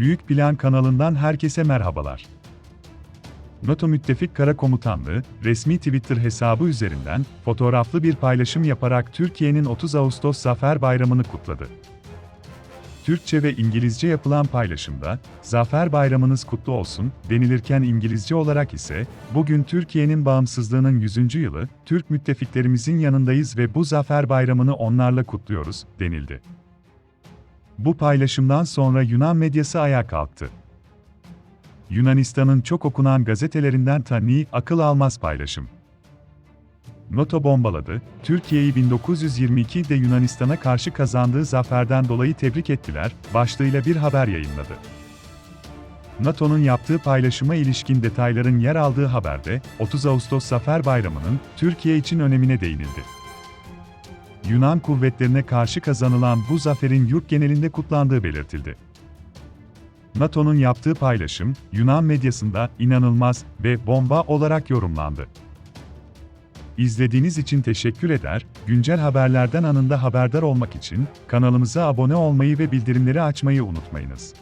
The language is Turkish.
Büyük Plan kanalından herkese merhabalar. NATO Müttefik Kara Komutanlığı, resmi Twitter hesabı üzerinden fotoğraflı bir paylaşım yaparak Türkiye'nin 30 Ağustos Zafer Bayramı'nı kutladı. Türkçe ve İngilizce yapılan paylaşımda, Zafer Bayramınız kutlu olsun denilirken İngilizce olarak ise, bugün Türkiye'nin bağımsızlığının 100. yılı, Türk müttefiklerimizin yanındayız ve bu Zafer Bayramını onlarla kutluyoruz, denildi. Bu paylaşımdan sonra Yunan medyası ayağa kalktı. Yunanistan'ın çok okunan gazetelerinden Tani akıl almaz paylaşım. NATO bombaladı, Türkiye'yi 1922'de Yunanistan'a karşı kazandığı zaferden dolayı tebrik ettiler, başlığıyla bir haber yayınladı. NATO'nun yaptığı paylaşıma ilişkin detayların yer aldığı haberde, 30 Ağustos Zafer Bayramı'nın Türkiye için önemine değinildi. Yunan kuvvetlerine karşı kazanılan bu zaferin yurt genelinde kutlandığı belirtildi. NATO'nun yaptığı paylaşım, Yunan medyasında inanılmaz ve bomba olarak yorumlandı. İzlediğiniz için teşekkür eder, güncel haberlerden anında haberdar olmak için kanalımıza abone olmayı ve bildirimleri açmayı unutmayınız.